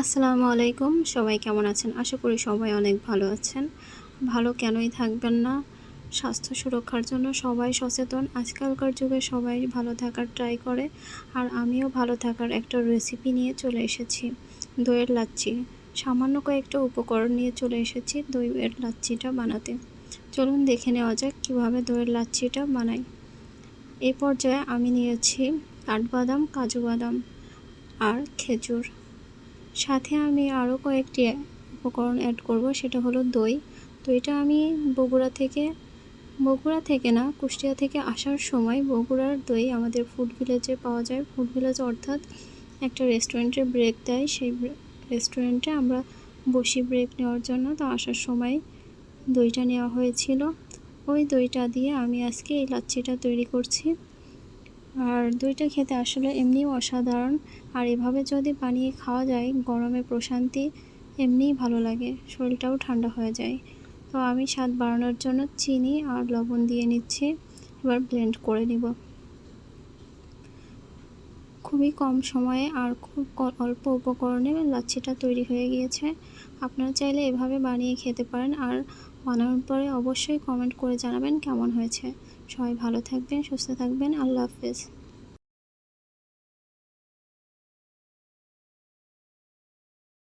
আসসালামু আলাইকুম। সবাই কেমন আছেন? আশা করি সবাই অনেক ভালো আছেন। ভালো কেনই থাকবেন না? স্বাস্থ্য সুরক্ষার জন্য সবাই সচেতন। আজকালকার যুগে সবাই ভালো থাকার ট্রাই করে। আর আমিও ভালো থাকার একটা রেসিপি নিয়ে চলে এসেছি। দইয়ের লাচ্ছি। সামান্য কয়েকটা উপকরণ নিয়ে চলে এসেছি দইয়ের লাচ্ছিটা বানাতে। চলুন দেখে নেওয়া যাক কীভাবে দইয়ের লাচ্ছিটা বানাই। এই পর্যায়ে আমি নিয়েছি কাঠবাদাম, কাজু বাদাম আর খেজুর। সাথে আমি আরও কয়েকটি উপকরণ অ্যাড করব, সেটা হলো দই। দইটা আমি বগুড়া থেকে বগুড়া থেকে না, কুষ্টিয়া থেকে আসার সময় বগুড়ার দই আমাদের ফুড ভিলেজে পাওয়া যায়। ফুড ভিলেজ অর্থাৎ একটা রেস্টুরেন্টে ব্রেক দেয়। সেই রেস্টুরেন্টে আমরা বসি ব্রেক নেওয়ার জন্য। তো আসার সময় দইটা নেওয়া হয়েছিল। ওই দইটা দিয়ে আমি আজকে এই লাচ্ছিটা তৈরি করছি। আর দুইটা খেতে আসলে এমনিও অসাধারণ। আর এভাবে যদি বানিয়ে খাওয়া যায়, গরমে প্রশান্তি এমনিই ভালো লাগে, শরীরটাও ঠান্ডা হয়ে যায়। তো আমি স্বাদ বাড়ানোর জন্য চিনি আর লবণ দিয়ে নিচ্ছি, এবার ব্লেন্ড করে নিব। খুবই কম সময়ে আর খুব অল্প উপকরণে লাচ্ছিটা তৈরি হয়ে গিয়েছে। আপনারা চাইলে এভাবে বানিয়ে খেতে পারেন আর বানানোর পরে অবশ্যই কমেন্ট করে জানাবেন কেমন হয়েছে। সবাই ভালো থাকবেন, সুস্থ থাকবেন, আল্লাহ হাফেজ।